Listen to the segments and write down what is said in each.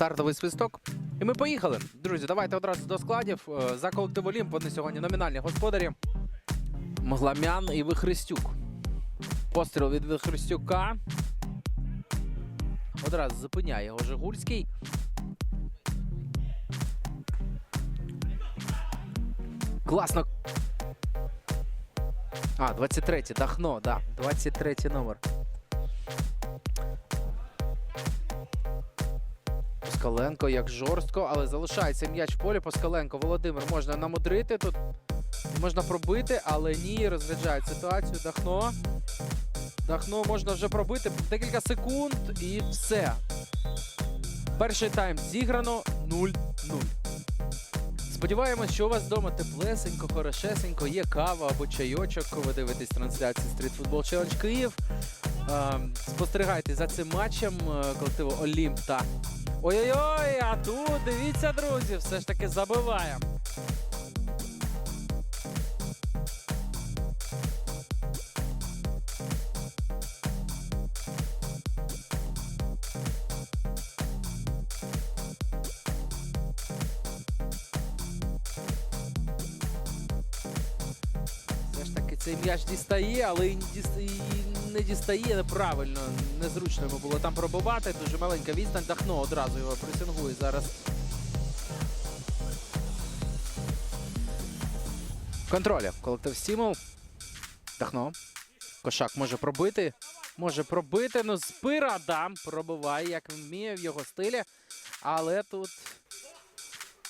Стартовий свисток. І ми поїхали. Друзі, давайте одразу до складів. Е, За колектив Олімп вони сьогодні номінальні господарі. Мгламян і Вихрестюк. Постріл від Вихрестюка. Одразу зупиняє його Жигульський. Класно. А, 23-й, Дахно, да. 23-й номер. Паскаленко як жорстко, але залишається м'яч в полі. Паскаленко, Володимир можна намудрити тут. Можна пробити, але ні, розряджають ситуацію. Дахно. Дахно можна вже пробити декілька секунд і все. Перший тайм зіграно 0-0. Сподіваємось, що у вас вдома теплесенько, хорошесенько, є кава або чайочок. Ви дивитесь трансляцію Street Football Challenge Київ. Е, Спостерігайте за цим матчем е, колективу Олімп та Ой-ой-ой, а тут дивіться, друзі, все ж таки забиває. Цей м'яч дістає, але і не дістає неправильно. Незручно йому було там пробувати. Дуже маленька відстань. Дахно одразу його пресингує зараз. В контролі. Колектив Стімул. Дахно. Кошак може пробити. Може пробити. Ну, спира дам. Пробиває, як вміє в його стилі. Але тут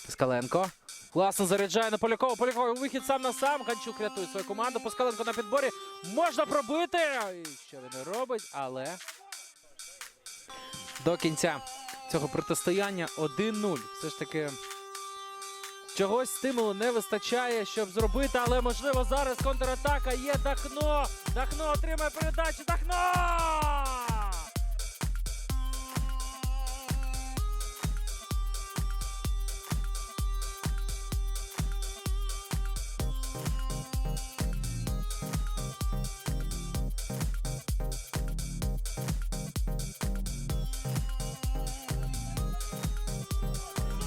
Пискаленко. Класно заряджає на Полякова. Полякова вихід сам на сам. Ганчук рятує свою команду. Пискаленко на підборі. Можна пробити. І що він не робить, але до кінця цього протистояння 1-0. Все ж таки чогось стимулу не вистачає, щоб зробити, але можливо зараз контратака є Дахно. Дахно отримає передачу. Дахно!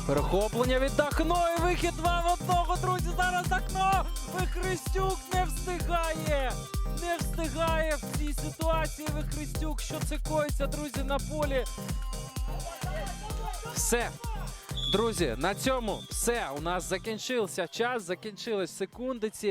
Перехоплення від Дахно і вихід два в одного, друзі. Зараз Дахно. Вихристюк не встигає. Не встигає в цій ситуації Вихристюк, Що це коїться, друзі, на полі. Все. Друзі, на цьому все. У нас закінчився час, закінчились секундиці.